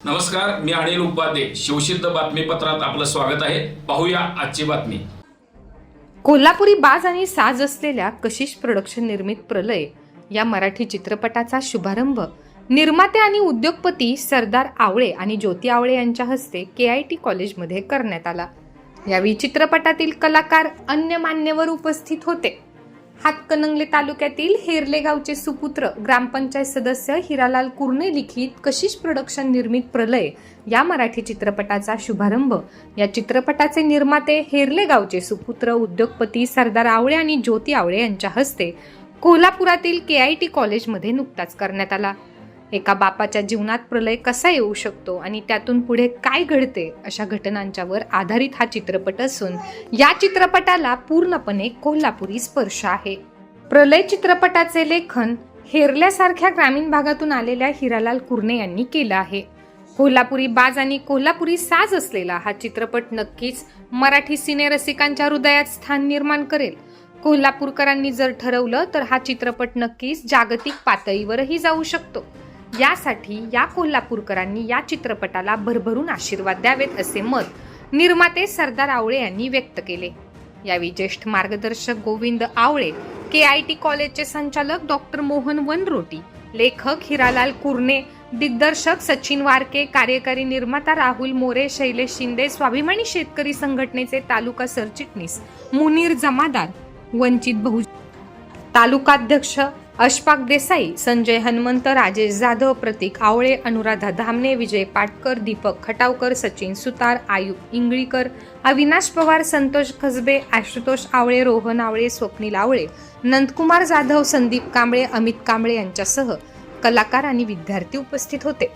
नमस्कार मी अनिल उपाध्ये. शिवसिद्ध बातमीपत्रात आपलं स्वागत आहे. पाहूया आजची बातमी. कोल्हापुरी बाज आणि साज असलेल्या कशिश प्रोडक्शन निर्मित प्रलय या मराठी चित्रपटाचा शुभारंभ निर्माते आणि उद्योगपती सरदार आवळे आणि ज्योती आवळे यांच्या हस्ते के आय टी कॉलेजमध्ये करण्यात आला. यावेळी चित्रपटातील कलाकार अन्य मान्यवर उपस्थित होते. हातकणंगले तालुक्यातील हेरले गावचे सुपुत्र ग्रामपंचायत सदस्य हिरालाल कुर्ने लिखित कशिश प्रोडक्शन निर्मित प्रलय या मराठी चित्रपटाचा शुभारंभ. या चित्रपटाचे निर्माते हेरले गावचे सुपुत्र उद्योगपती सरदार आवळे आणि ज्योती आवळे यांच्या हस्ते कोल्हापुरातील के आय टी कॉलेजमध्ये नुकताच करण्यात आला. एका बापाच्या जीवनात प्रलय कसा येऊ शकतो आणि त्यातून पुढे काय घडते अशा घटनांच्यावर आधारित हा चित्रपट असून या चित्रपटाला पूर्णपणे कोल्हापुरी स्पर्श आहे. प्रलय चित्रपटाचे लेखन हेरल्यासारख्या ग्रामीण भागातून आलेल्या हिरालाल कुर्णे यांनी केलं आहे. कोल्हापुरी बाज आणि कोल्हापुरी साज असलेला हा चित्रपट नक्कीच मराठी सिनेरसिकांच्या हृदयात स्थान निर्माण करेल. कोल्हापूरकरांनी जर ठरवलं तर हा चित्रपट नक्कीच जागतिक पातळीवरही जाऊ शकतो. यासाठी या कोल्हापूरकरांनी या चित्रपटाला भरभरून आशीर्वाद द्यावेत असे मत निर्माते सरदार आवळे यांनी व्यक्त केले. यावेळी ज्येष्ठ मार्गदर्शक Govind Awale K I T कॉलेजचे संचालक डॉक्टर मोहन वनरोटी लेखक हिरालाल कुर्ने दिग्दर्शक सचिन वारके कार्यकारी निर्माता राहुल मोरे शैलेश शिंदे स्वाभिमानी शेतकरी संघटनेचे तालुका सरचिटणीस मुनीर जमादार वंचित बहुजन तालुकाध्यक्ष अशफाक देसाई संजय हनुमंत राजेश जाधव प्रतीक आवळे अनुराधा धामणे विजय पाटकर दीपक खटावकर सचिन सुतार आयुब इंगळीकर अविनाश पवार संतोष खसबे आशुतोष आवळे रोहन आवळे स्वप्नील आवळे नंदकुमार जाधव संदीप कांबळे अमित कांबळे यांच्यासह कलाकार आणि विद्यार्थी उपस्थित होते.